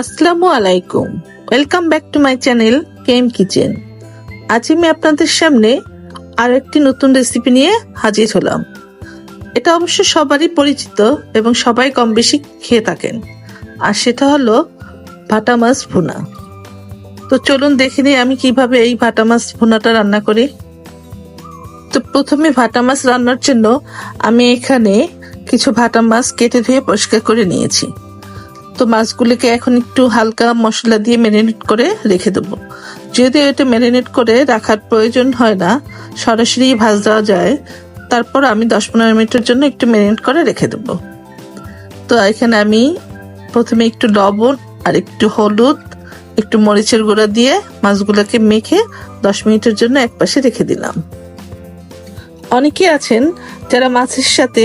আসসালামু আলাইকুম। Welcome back to my channel came kitchen আজ আমি আপনাদের সামনে আর একটি নতুন রেসিপি নিয়ে হাজির হলাম। এটা অবশ্য সবারই পরিচিত এবং সবাই কম বেশি খেয়ে থাকেন। আর সেটা হলো ভাটা মাছ ভুনা। তো চলুন দেখে নিই আমি কীভাবে এই ভাটা মাছ ভুনাটা রান্না করি। তো প্রথমে ভাটা মাছ রান্নার জন্য আমি এখানে কিছু ভাটা মাছ কেটে ধুয়ে পরিষ্কার করে নিয়েছি। তো মাছগুলিকে এখন একটু হালকা মশলা দিয়ে ম্যারিনেট করে রেখে দেবো। যদি এটা ম্যারিনেট করে রাখার প্রয়োজন হয় না, সরাসরি ভাজ দেওয়া যায়, তারপর আমি দশ পনেরো মিনিটের জন্য একটু ম্যারিনেট করে রেখে দেবো। তো এখানে আমি প্রথমে একটু লবণ আর একটু হলুদ, একটু মরিচের গুঁড়া দিয়ে মাছগুলোকে মেখে দশ মিনিটের জন্য এক পাশে রেখে দিলাম। অনেকে আছেন যারা মাছের সাথে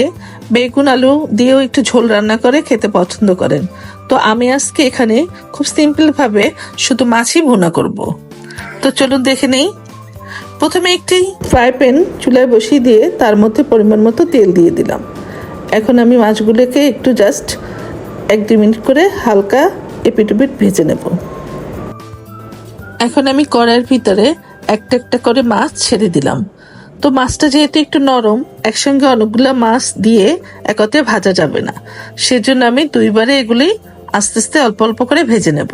বেগুন আলু দিয়েও একটু ঝোল রান্না করে খেতে পছন্দ করেন। তো আমি আজকে এখানে খুব সিম্পল ভাবে শুধু মাছই ভুনা করব। তো চলুন দেখে নেই। প্রথমে একটি ফ্রাই প্যান চুলায় বসিয়ে দিয়ে তার মধ্যে পরিমাণ মতো তেল দিয়ে দিলাম। এখন আমি মাছগুলোকে একটু জাস্ট এক দু মিনিট করে হালকা এপিটুপিট ভেজে নেব। এখন আমি কড়াইয়ের ভিতরে একটা একটা করে মাছ ছেড়ে দিলাম। তো মাছটা যেহেতু একটু নরম, একসঙ্গে অনেকগুলো মাছ দিয়ে একত্রে ভাজা যাবে না। সেজন্য আমি দুইবারে এগুলি আস্তে আস্তে অল্প অল্প করে ভেজে নেব।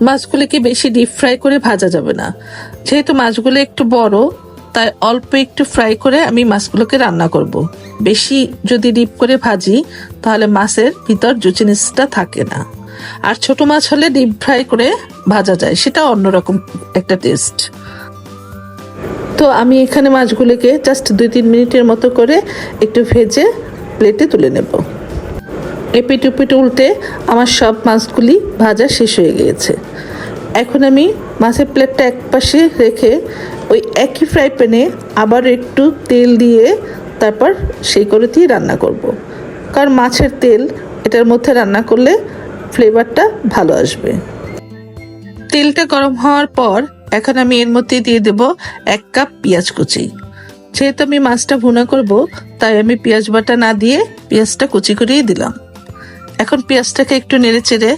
মাছগুলিকে বেশি ডিপ ফ্রাই করে ভাজা যাবে না। যেহেতু মাছগুলো একটু বড়, তাই অল্প একটু ফ্রাই করে আমি মাছগুলোকে রান্না করব। বেশি যদি ডিপ করে ভাজি, তাহলে মাছের ভিতর জুচিনিসটা থাকে না। আর ছোট মাছ হলে ডিপ ফ্রাই করে ভাজা যায়, সেটা অন্যরকম একটা টেস্ট তো আমি এখানে মাছগুলোকে জাস্ট দুই তিন মিনিটের মতো করে একটু ভেজে প্লেটে তুলে নেব। এপিট উপিট উল্টে আমার সব মাছগুলি ভাজা শেষ হয়ে গিয়েছে। এখন আমি মাছের প্লেটটা এক পাশে রেখে ওই একই ফ্রাই প্যানে আবার একটু তেল দিয়ে তারপর সেই করে দিয়ে রান্না করব। কারণ মাছের তেল, এটার মধ্যে রান্না করলে ফ্লেভারটা ভালো আসবে। তেলটা গরম হওয়ার পর এখন আমি এর মধ্যে দিয়ে দেব এক কাপ পেঁয়াজ কুচি। যেহেতু আমি মাছটা ভুনা করব, তাই আমি পেঁয়াজ বাটা না দিয়ে পেঁয়াজটা কুচি করেই দিলাম। এখন পেঁয়াজটাকে একটু নেড়ে চেড়ে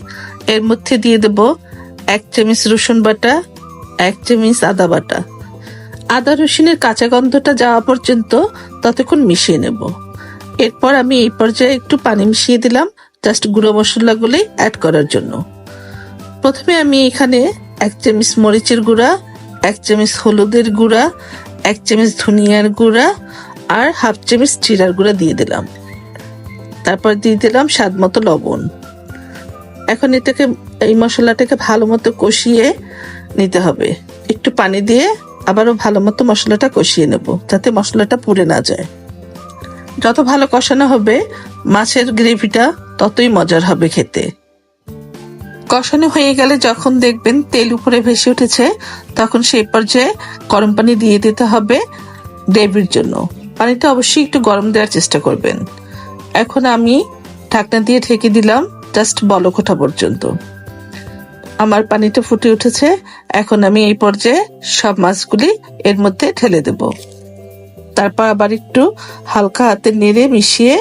এর মধ্যে দিয়ে দেব এক চামচ রসুন বাটা, এক চামচ আদা বাটা। আদা রসুনের কাঁচা গন্ধটা যাওয়া পর্যন্ত ততক্ষণ মিশিয়ে নেব। এরপর আমি এই পর্যায়ে একটু পানি মিশিয়ে দিলাম জাস্ট গুঁড়ো মশলাগুলি অ্যাড করার জন্য। প্রথমে আমি এখানে এক চামচ মরিচের গুঁড়া, এক চামচ হলুদের গুঁড়া, এক চামচ ধনিয়ার গুঁড়া আর হাফ চামচ জিরার গুঁড়া দিয়ে দিলাম। তারপর দিয়ে দিলাম স্বাদ মতো লবণ। এখন এটাকে, এই মশলাটাকে ভালো মতো কষিয়ে নিতে হবে। একটু পানি দিয়ে আবারও ভালো মতো মশলাটা কষিয়ে নেব, যাতে মশলাটা পুড়ে না যায়। যত ভালো কষানো হবে, মাছের গ্রেভিটা ততই মজার হবে খেতে। কষানো হয়ে গেলে যখন দেখবেন তেল উপরে ভেসে উঠেছে, তখন সেই পর্যায়ে গরম পানি দিয়ে দিতে হবে গ্রেভির জন্য। পানিটা অবশ্যই একটু গরম দেওয়ার চেষ্টা করবেন। এখন আমি ঢাকনা দিয়ে ঢেকে দিলাম জাস্ট বলক ওঠা পর্যন্ত। আমার পানিটা ফুটে উঠেছে, এখন আমি এই পর্যায়ে সব মাছগুলি এর মধ্যে ঢেলে দেব। তারপর আবার একটু হালকা হাতে নেড়ে মিশিয়ে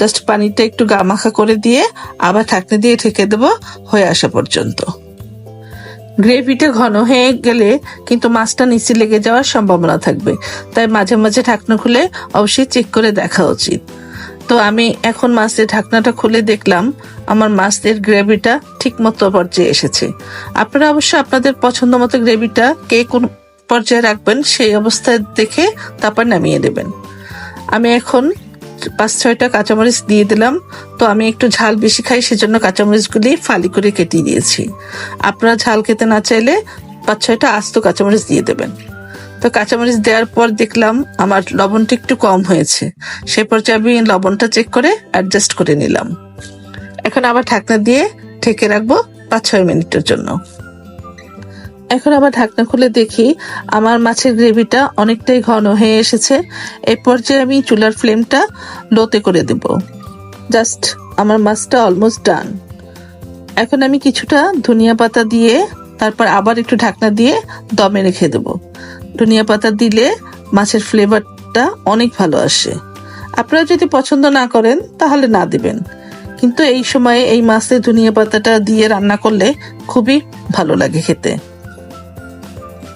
জাস্ট পানিটা একটু গামাখা করে দিয়ে আবার ঢাকনা দিয়ে ঢেকে দেব হয়ে আসা পর্যন্ত। গ্রেভিটা ঘন হয়ে গেলে কিন্তু মাছটা নিচে লেগে যাওয়ার সম্ভাবনা থাকবে, তাই মাঝে মাঝে ঢাকনা খুলে অবশ্যই চেক করে দেখা উচিত। তো আমি এখন মাছের ঢাকনাটা খুলে দেখলাম, আমার মাছের গ্রেভিটা ঠিক মতো পর্যায়ে এসেছে। আপনারা অবশ্য আপনাদের পছন্দ মতো গ্রেভিটা কে কোন পর্যায়ে রাখবেন সেই অবস্থায় দেখে তারপর নামিয়ে দেবেন। আমি এখন পাঁচ ছয়টা কাঁচামরিচ দিয়ে দিলাম, তো আমি একটু ঝাল বেশি খাই, সেজন্য কাঁচামরিচগুলি ফালি করে কেটে দিয়েছি। আপনারা ঝাল খেতে না চাইলে পাঁচ ছয়টা আস্ত কাঁচামরিচ দিয়ে দেবেন। তো কাঁচামরিচ দেওয়ার পর দেখলাম আমার লবণটা একটু কম হয়েছে। সে পর্যায়ে আমি লবণটা চেক করে অ্যাডজাস্ট করে নিলাম। এখন আবার ঢাকনা দিয়ে ঢেকে রাখব পাঁচ ছয় মিনিটের জন্য। এখন আবার ঢাকনা খুলে দেখি আমার মাছের গ্রেভিটা অনেকটাই ঘন হয়ে এসেছে। এই পর্যায়ে আমি চুলার ফ্লেমটা লোতে করে দেব। জাস্ট আমার মাছটা অলমোস্ট ডান এখন আমি কিছুটা ধনিয়া পাতা দিয়ে তারপর আবার একটু ঢাকনা দিয়ে দমে রেখে দেব। ধনিয়া পাতা দিলে মাছের ফ্লেভারটা অনেক ভালো আসে। আপনারা যদি পছন্দ না করেন, তাহলে না দিবেন। কিন্তু এই সময়ে এই মাছে ধনিয়া পাতাটা দিয়ে রান্না করলে খুবই ভালো লাগে খেতে।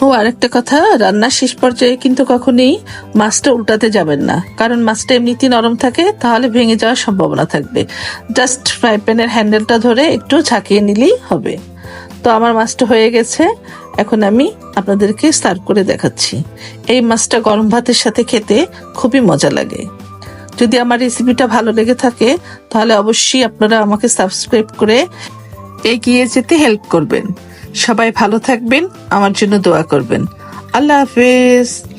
ও, আরেকটা কথা রান্নার শেষ পর্যায়ে কিন্তু কখনোই মাছটা উল্টাতে যাবেন না। কারণ মাছটা এমনিতেই নরম থাকে, তাহলে ভেঙে যাওয়ার সম্ভাবনা থাকবে। জাস্ট ফ্রাই প্যানের হ্যান্ডেলটা ধরে একটু ঝাঁকিয়ে নিলেই হবে। তো আমার মাছটা হয়ে গেছে। এখন আমি আপনাদেরকে সার্ভ করে দেখাচ্ছি। এই মাছটা গরম ভাতের সাথে খেতে খুবই মজা লাগে। যদি আমার রেসিপিটা ভালো লেগে থাকে, তাহলে অবশ্যই আপনারা আমাকে সাবস্ক্রাইব করে এগিয়ে যেতে হেল্প করবেন। সবাই ভালো থাকবেন, আমার জন্য দোয়া করবেন। আল্লাহ হাফেজ।